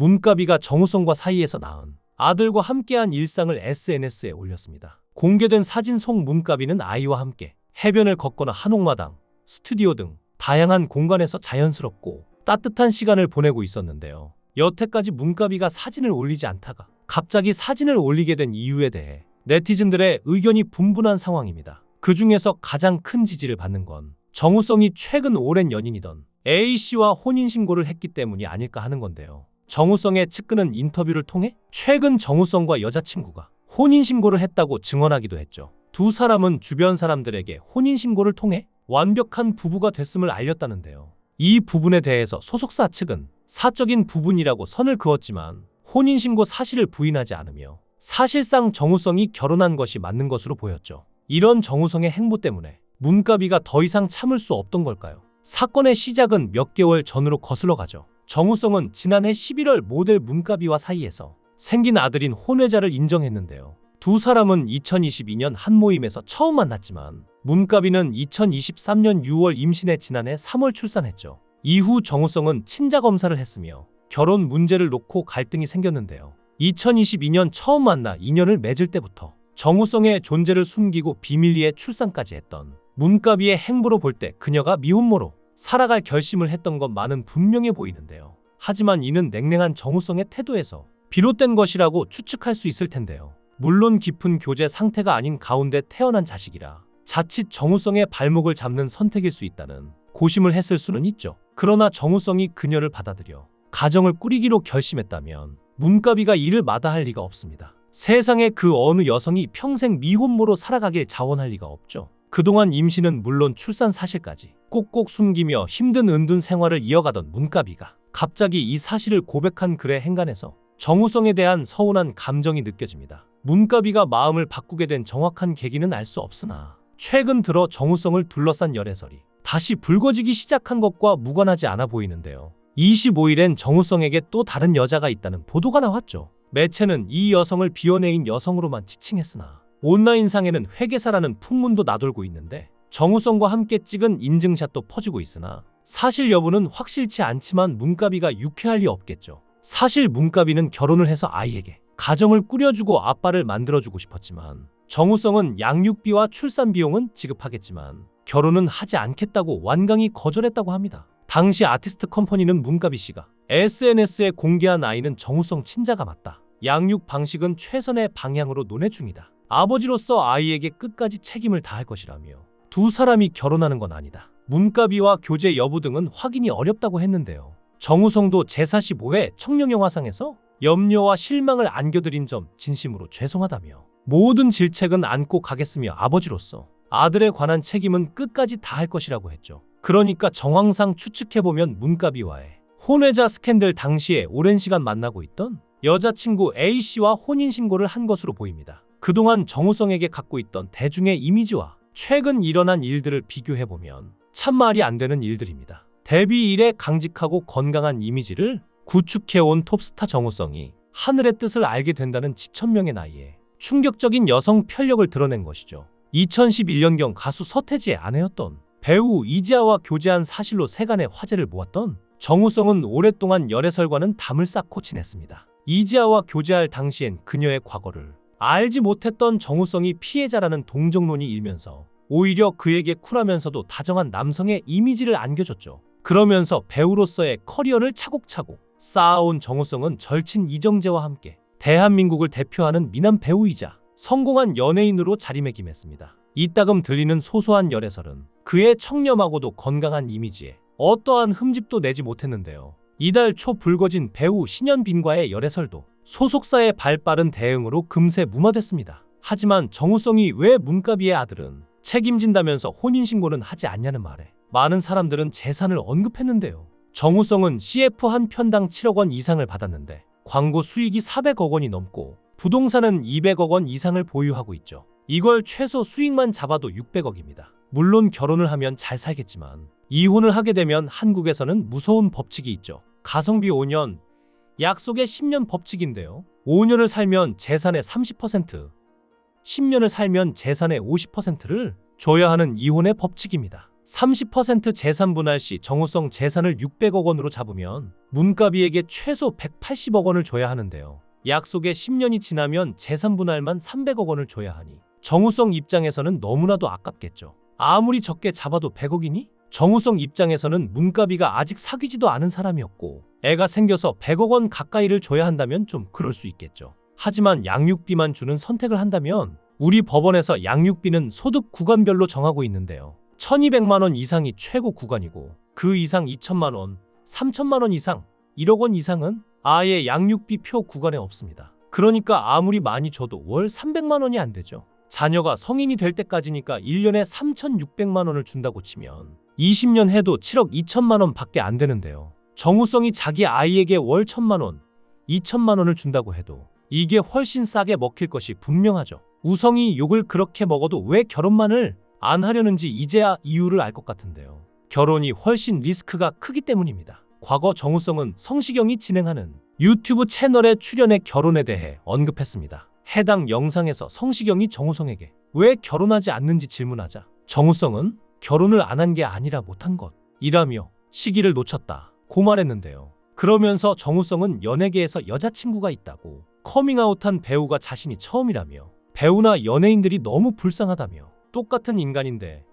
문가비가 정우성과 사이에서 낳은 아들과 함께한 일상을 SNS에 올렸습니다. 공개된 사진 속 문가비는 아이와 함께 해변을 걷거나 한옥마당, 스튜디오 등 다양한 공간에서 자연스럽고 따뜻한 시간을 보내고 있었는데요. 여태까지 문가비가 사진을 올리지 않다가 갑자기 사진을 올리게 된 이유에 대해 네티즌들의 의견이 분분한 상황입니다. 그 중에서 가장 큰 지지를 받는 건 정우성이 최근 오랜 연인이던 A씨와 혼인신고를 했기 때문이 아닐까 하는 건데요. 정우성의 측근은 인터뷰를 통해 최근 정우성과 여자친구가 혼인신고를 했다고 증언하기도 했죠. 두 사람은 주변 사람들에게 혼인신고를 통해 완벽한 부부가 됐음을 알렸다는데요. 이 부분에 대해서 소속사 측은 사적인 부분이라고 선을 그었지만 혼인신고 사실을 부인하지 않으며 사실상 정우성이 결혼한 것이 맞는 것으로 보였죠. 이런 정우성의 행보 때문에 문가비가 더 이상 참을 수 없던 걸까요? 사건의 시작은 몇 개월 전으로 거슬러 가죠. 정우성은 지난해 11월 모델 문가비와 사이에서 생긴 아들인 혼외자를 인정했는데요. 두 사람은 2022년 한 모임에서 처음 만났지만 문가비는 2023년 6월 임신해 지난해 3월 출산했죠. 이후 정우성은 친자 검사를 했으며 결혼 문제를 놓고 갈등이 생겼는데요. 2022년 처음 만나 인연을 맺을 때부터 정우성의 존재를 숨기고 비밀리에 출산까지 했던 문가비의 행보로 볼 때 그녀가 미혼모로 살아갈 결심을 했던 것만은 분명해 보이는데요. 하지만 이는 냉랭한 정우성의 태도에서 비롯된 것이라고 추측할 수 있을 텐데요. 물론 깊은 교제 상태가 아닌 가운데 태어난 자식이라 자칫 정우성의 발목을 잡는 선택일 수 있다는 고심을 했을 수는 있죠. 그러나 정우성이 그녀를 받아들여 가정을 꾸리기로 결심했다면 문가비가 이를 마다할 리가 없습니다. 세상에 그 어느 여성이 평생 미혼모로 살아가길 자원할 리가 없죠. 그동안 임신은 물론 출산 사실까지 꼭꼭 숨기며 힘든 은둔 생활을 이어가던 문가비가 갑자기 이 사실을 고백한 글의 행간에서 정우성에 대한 서운한 감정이 느껴집니다. 문가비가 마음을 바꾸게 된 정확한 계기는 알 수 없으나 최근 들어 정우성을 둘러싼 열애설이 다시 불거지기 시작한 것과 무관하지 않아 보이는데요. 25일엔 정우성에게 또 다른 여자가 있다는 보도가 나왔죠. 매체는 이 여성을 비연예인 여성으로만 지칭했으나 온라인상에는 회계사라는 풍문도 나돌고 있는데 정우성과 함께 찍은 인증샷도 퍼지고 있으나 사실 여부는 확실치 않지만 문가비가 유쾌할 리 없겠죠. 사실 문가비는 결혼을 해서 아이에게 가정을 꾸려주고 아빠를 만들어주고 싶었지만 정우성은 양육비와 출산 비용은 지급하겠지만 결혼은 하지 않겠다고 완강히 거절했다고 합니다. 당시 아티스트 컴퍼니는 문가비 씨가 SNS에 공개한 아이는 정우성 친자가 맞다. 양육 방식은 최선의 방향으로 논의 중이다. 아버지로서 아이에게 끝까지 책임을 다할 것이라며 두 사람이 결혼하는 건 아니다. 문가비와 교제 여부 등은 확인이 어렵다고 했는데요. 정우성도 제45회 청룡영화상에서 염려와 실망을 안겨드린 점 진심으로 죄송하다며 모든 질책은 안고 가겠으며 아버지로서 아들에 관한 책임은 끝까지 다할 것이라고 했죠. 그러니까 정황상 추측해보면 문가비와의 혼외자 스캔들 당시에 오랜 시간 만나고 있던 여자친구 A씨와 혼인신고를 한 것으로 보입니다. 그동안 정우성에게 갖고 있던 대중의 이미지와 최근 일어난 일들을 비교해보면 참 말이 안 되는 일들입니다. 데뷔 이래 강직하고 건강한 이미지를 구축해온 톱스타 정우성이 하늘의 뜻을 알게 된다는 지천명의 나이에 충격적인 여성 편력을 드러낸 것이죠. 2011년경 가수 서태지의 아내였던 배우 이지아와 교제한 사실로 세간의 화제를 모았던 정우성은 오랫동안 열애설과는 담을 쌓고 지냈습니다. 이지아와 교제할 당시엔 그녀의 과거를 알지 못했던 정우성이 피해자라는 동정론이 일면서 오히려 그에게 쿨하면서도 다정한 남성의 이미지를 안겨줬죠. 그러면서 배우로서의 커리어를 차곡차곡 쌓아온 정우성은 절친 이정재와 함께 대한민국을 대표하는 미남 배우이자 성공한 연예인으로 자리매김했습니다. 이따금 들리는 소소한 열애설은 그의 청렴하고도 건강한 이미지에 어떠한 흠집도 내지 못했는데요. 이달 초 불거진 배우 신현빈과의 열애설도 소속사의 발빠른 대응으로 금세 무마됐습니다. 하지만 정우성이 왜 문가비의 아들은 책임진다면서 혼인신고는 하지 않냐는 말에 많은 사람들은 재산을 언급했는데요. 정우성은 CF 한 편당 7억 원 이상을 받았는데 광고 수익이 400억 원이 넘고 부동산은 200억 원 이상을 보유하고 있죠. 이걸 최소 수익만 잡아도 600억입니다. 물론 결혼을 하면 잘 살겠지만 이혼을 하게 되면 한국에서는 무서운 법칙이 있죠. 가성비 5년, 약속의 10년 법칙인데요. 5년을 살면 재산의 30%, 10년을 살면 재산의 50%를 줘야 하는 이혼의 법칙입니다. 30% 재산 분할 시 정우성 재산을 600억 원으로 잡으면 문가비에게 최소 180억 원을 줘야 하는데요. 약속에 10년이 지나면 재산 분할만 300억 원을 줘야 하니 정우성 입장에서는 너무나도 아깝겠죠. 아무리 적게 잡아도 100억이니? 정우성 입장에서는 문가비가 아직 사귀지도 않은 사람이었고 애가 생겨서 100억 원 가까이를 줘야 한다면 좀 그럴 수 있겠죠. 하지만 양육비만 주는 선택을 한다면 우리 법원에서 양육비는 소득 구간별로 정하고 있는데요. 1200만 원 이상이 최고 구간이고 그 이상 2천만 원, 3천만 원 이상, 1억 원 이상은 아예 양육비 표 구간에 없습니다. 그러니까 아무리 많이 줘도 월 300만 원이 안 되죠. 자녀가 성인이 될 때까지니까 1년에 3,600만 원을 준다고 치면 20년 해도 7억 2천만 원 밖에 안 되는데요. 정우성이 자기 아이에게 월 1천만 원, 2천만 원을 준다고 해도 이게 훨씬 싸게 먹힐 것이 분명하죠. 우성이 욕을 그렇게 먹어도 왜 결혼만을 안 하려는지 이제야 이유를 알 것 같은데요. 결혼이 훨씬 리스크가 크기 때문입니다. 과거 정우성은 성시경이 진행하는 유튜브 채널에 출연해 결혼에 대해 언급했습니다. 해당 영상에서 성시경이 정우성에게 왜 결혼하지 않는지 질문하자 정우성은 결혼을 안 한 게 아니라 못한 것 이라며 시기를 놓쳤다 고 말했는데요. 그러면서 정우성은 연예계에서 여자친구가 있다고 커밍아웃한 배우가 자신이 처음이라며 배우나 연예인들이 너무 불쌍하다며 똑같은 인간인데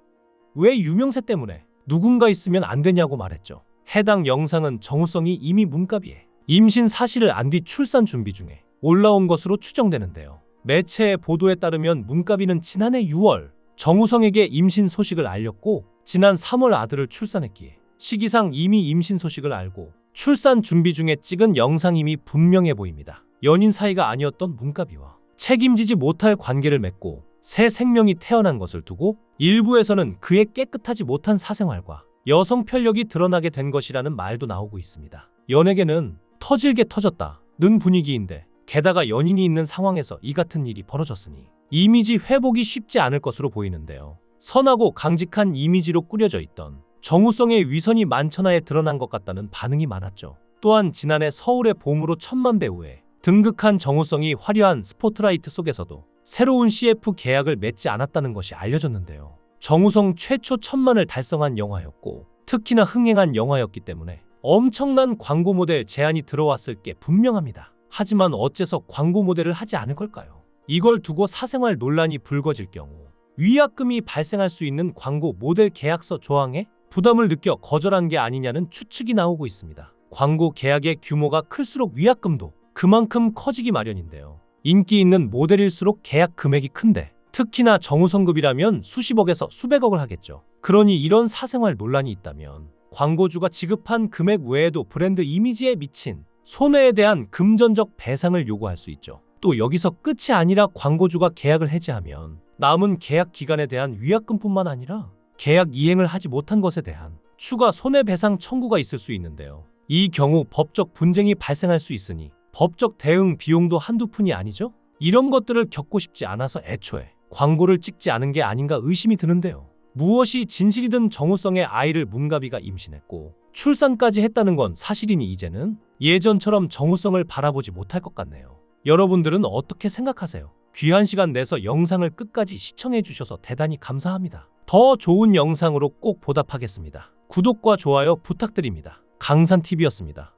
왜 유명세 때문에 누군가 있으면 안 되냐고 말했죠. 해당 영상은 정우성이 이미 문가비에 임신 사실을 안 뒤 출산 준비 중에 올라온 것으로 추정되는데요. 매체의 보도에 따르면 문가비는 지난해 6월 정우성에게 임신 소식을 알렸고 지난 3월 아들을 출산했기에 시기상 이미 임신 소식을 알고 출산 준비 중에 찍은 영상임이 분명해 보입니다. 연인 사이가 아니었던 문가비와 책임지지 못할 관계를 맺고 새 생명이 태어난 것을 두고 일부에서는 그의 깨끗하지 못한 사생활과 여성 편력이 드러나게 된 것이라는 말도 나오고 있습니다. 연예계는 터질게 터졌다 는 분위기인데 게다가 연인이 있는 상황에서 이 같은 일이 벌어졌으니 이미지 회복이 쉽지 않을 것으로 보이는데요. 선하고 강직한 이미지로 꾸려져 있던 정우성의 위선이 만천하에 드러난 것 같다는 반응이 많았죠. 또한 지난해 서울의 봄으로 천만 배우에 등극한 정우성이 화려한 스포트라이트 속에서도 새로운 CF 계약을 맺지 않았다는 것이 알려졌는데요. 정우성 최초 천만을 달성한 영화였고 특히나 흥행한 영화였기 때문에 엄청난 광고 모델 제안이 들어왔을 게 분명합니다. 하지만 어째서 광고 모델을 하지 않을 걸까요? 이걸 두고 사생활 논란이 불거질 경우 위약금이 발생할 수 있는 광고 모델 계약서 조항에 부담을 느껴 거절한 게 아니냐는 추측이 나오고 있습니다. 광고 계약의 규모가 클수록 위약금도 그만큼 커지기 마련인데요. 인기 있는 모델일수록 계약 금액이 큰데 특히나 정우성급이라면 수십억에서 수백억을 하겠죠. 그러니 이런 사생활 논란이 있다면 광고주가 지급한 금액 외에도 브랜드 이미지에 미친 손해에 대한 금전적 배상을 요구할 수 있죠. 또 여기서 끝이 아니라 광고주가 계약을 해지하면 남은 계약 기간에 대한 위약금뿐만 아니라 계약 이행을 하지 못한 것에 대한 추가 손해배상 청구가 있을 수 있는데요. 이 경우 법적 분쟁이 발생할 수 있으니 법적 대응 비용도 한두 푼이 아니죠? 이런 것들을 겪고 싶지 않아서 애초에 광고를 찍지 않은 게 아닌가 의심이 드는데요. 무엇이 진실이든 정우성의 아이를 문가비가 임신했고 출산까지 했다는 건 사실이니 이제는 예전처럼 정우성을 바라보지 못할 것 같네요. 여러분들은 어떻게 생각하세요? 귀한 시간 내서 영상을 끝까지 시청해 주셔서 대단히 감사합니다. 더 좋은 영상으로 꼭 보답하겠습니다. 구독과 좋아요 부탁드립니다. 강산TV였습니다.